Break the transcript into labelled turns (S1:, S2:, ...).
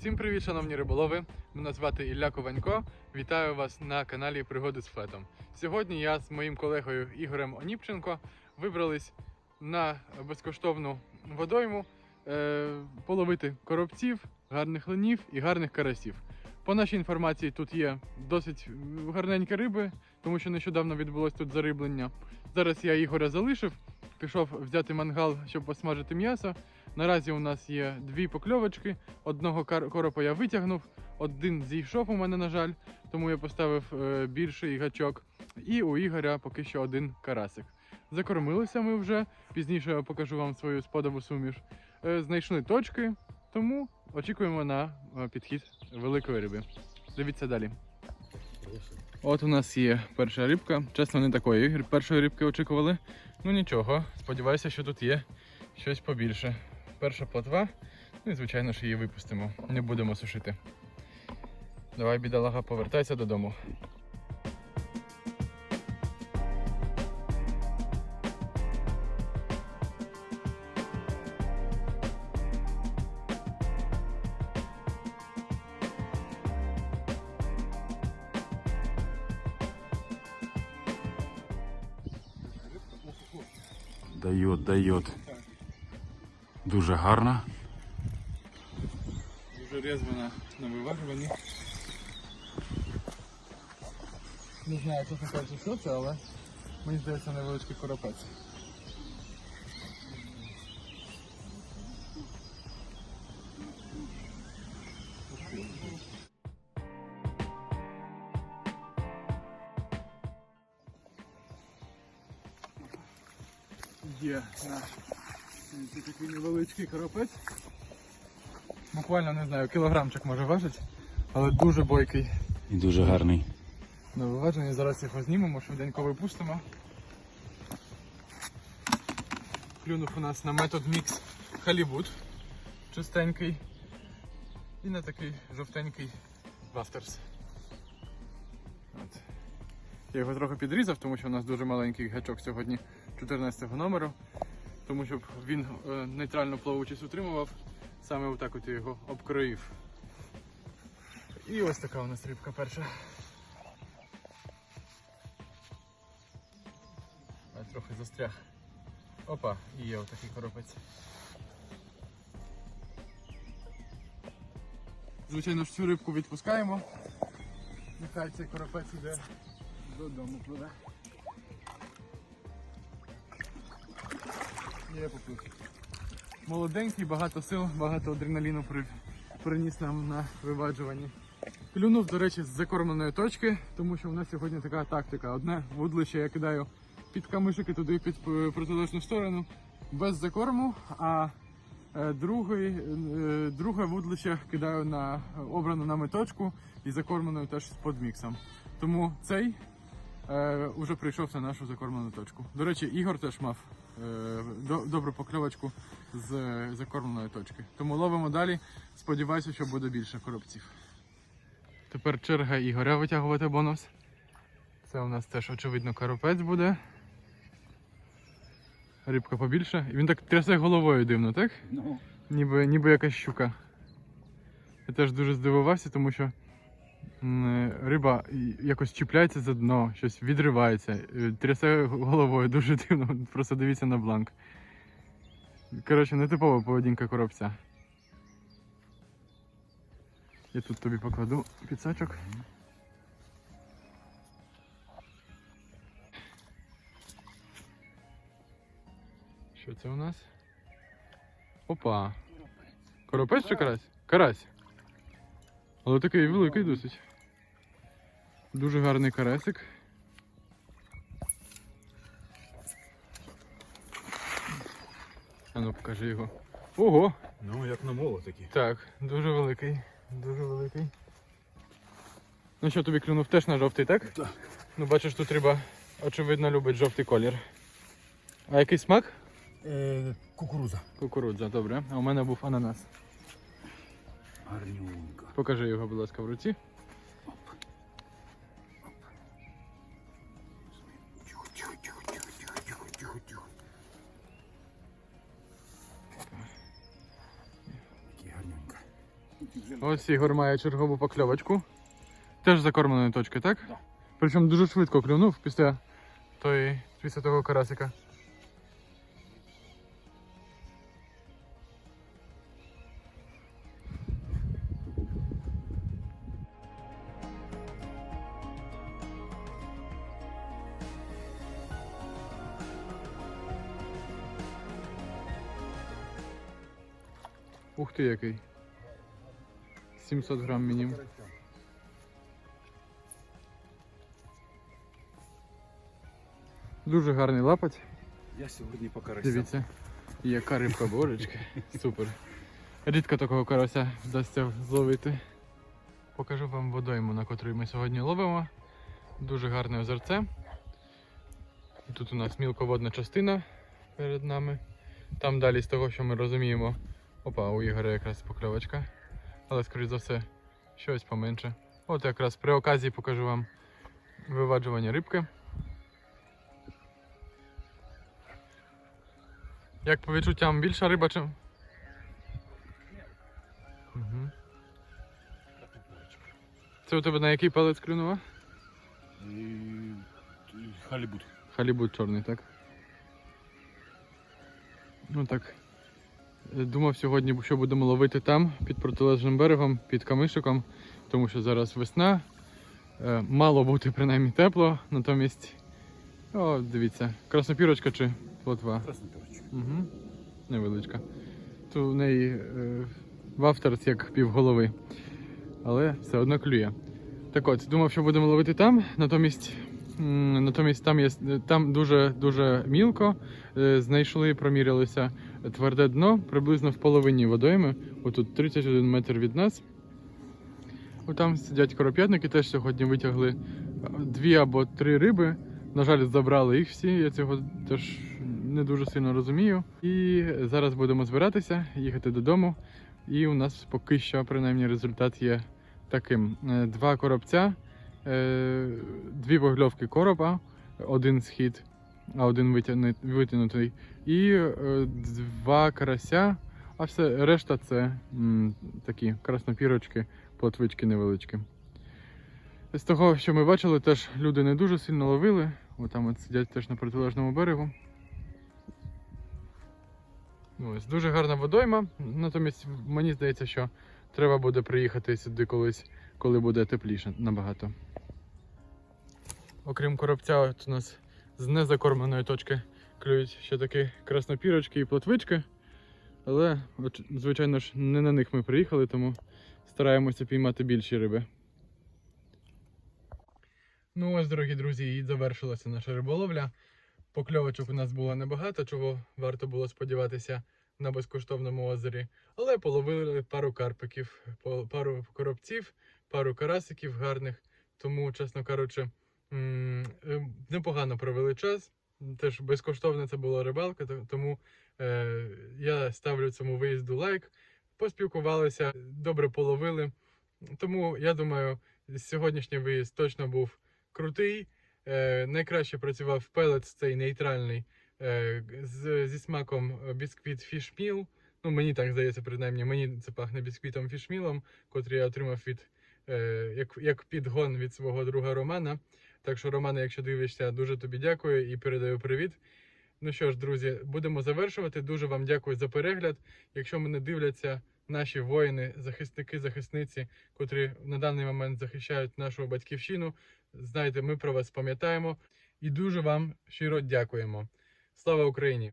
S1: Всім привіт, шановні риболови! Мене звати Ілля Кованько. Вітаю вас на каналі Пригоди з Флетом. Сьогодні я з моїм колегою Ігорем Оніпченко вибрались на безкоштовну водойму е, половити коробців, гарних ленів і гарних карасів. По нашій інформації, тут є досить гарненькі риби, тому що нещодавно відбулось тут зариблення. Зараз я Ігоря залишив, пішов взяти мангал, щоб посмажити м'ясо. Наразі у нас є дві покльовочки. Одного коропа я витягнув, один зійшов у мене, на жаль, тому я поставив е, більший гачок. І у Ігоря поки що один карасик. Закормилися ми вже. Пізніше я покажу вам свою сподобу суміш. Е, знайшли точки, тому очікуємо на е, підхід великої риби. Дивіться далі. От у нас є перша рибка. Чесно, не такої першої рибки очікували. Ну нічого, сподіваюся, що тут є щось побільше. Перша плотва. Ну і звичайно ж її випустимо. Не будемо сушити. Давай, бідолага, повертайся додому.
S2: Дает, дает. Дуже гарно.
S1: Дуже резво на, на виважуванні. Не знаю, чесно кажучи, що це, але мені здається невеличкий коропець. Є наш це такий невеличкий коропець. Буквально не знаю, кілограмчик може важить, але дуже бойкий.
S2: І дуже гарний.
S1: На виваження зараз його знімемо, швиденько випустимо. Клюнув у нас на метод мікс халібут чистенький. І на такий жовтенький вафтерс. От. Я його трохи підрізав, тому що у нас дуже маленький гачок сьогодні 14 номеру. Тому щоб він е, нейтральну плавучість утримував, саме отак от я його обкроїв. І ось така у нас рибка перша. А трохи застряг. Опа, і є отакий коропець. Звичайно ж цю рибку відпускаємо. Нехай цей коропець іде додому пливе. Є поплив. Молоденький, багато сил, багато адреналіну приніс нам на виваджуванні. Клюнув, до речі, з закормленої точки, тому що в нас сьогодні така тактика. Одне вудлище я кидаю під камишики туди під протилежну сторону без закорму, а е, другий, е, друге вудлище кидаю на обрану нами точку і закормленою теж з подміксом. Тому цей е, уже прийшов на нашу закормлену точку. До речі, Ігор теж мав добру покльовочку з е, закормленої точки. Тому ловимо далі. Сподіваюся, що буде більше коробців. Тепер черга Ігоря витягувати бонус. Це у нас теж очевидно коропець буде. Рибка побільше. І він так трясе головою дивно, так?
S2: Ну,
S1: Ніби, ніби якась щука. Я теж дуже здивувався, тому що е, риба якось чіпляється за дно, щось відривається, е, трясе головою, дуже дивно. Просто дивіться на бланк. Коротше, нетипова поведінка коробця. Я тут тобі покладу підсачок. Що це у нас? Опа. Коропець чи карась? Карась. Але такий великий досить. Дуже гарний карасик. А ну покажи його. Ого!
S2: ну як на моло такі.
S1: Так, дуже великий. Дуже великий. Ну що, тобі клюнув теж на жовтий, так?
S2: Так.
S1: Ну бачиш, тут риба, очевидно, любить жовтий колір. А який смак?
S2: Е, кукуруза.
S1: Кукурудза, добре. А у мене був ананас.
S2: Гарнюнька.
S1: Покажи його, будь ласка, в руці. Ось Ігор має чергову покльовочку. Теж закормленої точки, так?
S2: Да.
S1: Причому дуже швидко клюнув після, тої, після того карасика. Ух ти який. 700 грам мінімум. Дуже гарний лапать.
S2: Я сьогодні по карасям.
S1: Дивіться, яка рибка божечки. Супер. Рідко такого карася вдасться зловити. Покажу вам водойму, на котрій ми сьогодні ловимо. Дуже гарне озерце. Тут у нас мілководна частина перед нами. Там далі з того, що ми розуміємо. Опа, у Ігоря якраз покльовочка. Але, скоріш за все, щось поменше. От якраз при оказії покажу вам виваджування рибки. Як по відчуттям більша риба, чим. Угу. Це у тебе на який палець клюнула?
S2: Халібут.
S1: Халібут чорний, так? Ну так. Думав сьогодні, що будемо ловити там, під протилежним берегом, під камишиком, тому що зараз весна. Е, Мало бути принаймні тепло, натомість. О, дивіться, краснопірочка чи плотва.
S2: Красноперчик.
S1: Угу. Невеличка. Тут у неї е, вафтерс як півголови. Але все одно клює. Так от, думав, що будемо ловити там, натомість, натомість там є там дуже дуже мілко. Е, знайшли, промірялися тверде дно приблизно в половині водойми. Отут 31 метр від нас. Там сидять короп'ятники, теж сьогодні витягли дві або три риби. На жаль, забрали їх всі. Я цього теж не дуже сильно розумію. І зараз будемо збиратися, їхати додому. І у нас поки що, принаймні, результат є таким: Е, два коробця, е, дві погльовки короба, один схід, а один витягнут- витягнутий, і е, два карася. А все решта це такі краснопірочки, плотвички невеличкі. З того, що ми бачили, теж люди не дуже сильно ловили. Отам от сидять теж на протилежному берегу. Ось, дуже гарна водойма. Натомість мені здається, що треба буде приїхати сюди колись, коли буде тепліше набагато. Окрім коробця, от у нас з незакормленої точки клюють ще такі краснопірочки і плотвички. Але, звичайно ж, не на них ми приїхали, тому стараємося піймати більші риби. Ну ось, дорогі друзі, і завершилася наша риболовля. Покльовочок у нас було небагато, чого варто було сподіватися на безкоштовному озері. Але половили пару карпиків, пару коробців, пару карасиків гарних. Тому, чесно кажучи, е, непогано провели час. Теж безкоштовна це була рибалка, тому е, я ставлю цьому виїзду лайк. Поспілкувалися, добре половили. Тому я думаю, сьогоднішній виїзд точно був крутий. Е, найкраще працював пелет цей нейтральний е, з, зі смаком бісквіт фішміл. Ну, мені так здається, принаймні, мені це пахне бісквітом фішмілом, котрий я отримав від як, як підгон від свого друга Романа. Так що, Романе, якщо дивишся, дуже тобі дякую і передаю привіт. Ну що ж, друзі, будемо завершувати. Дуже вам дякую за перегляд. Якщо мене дивляться наші воїни, захисники, захисниці, котрі на даний момент захищають нашу батьківщину, знайте, ми про вас пам'ятаємо і дуже вам щиро дякуємо. Слава Україні!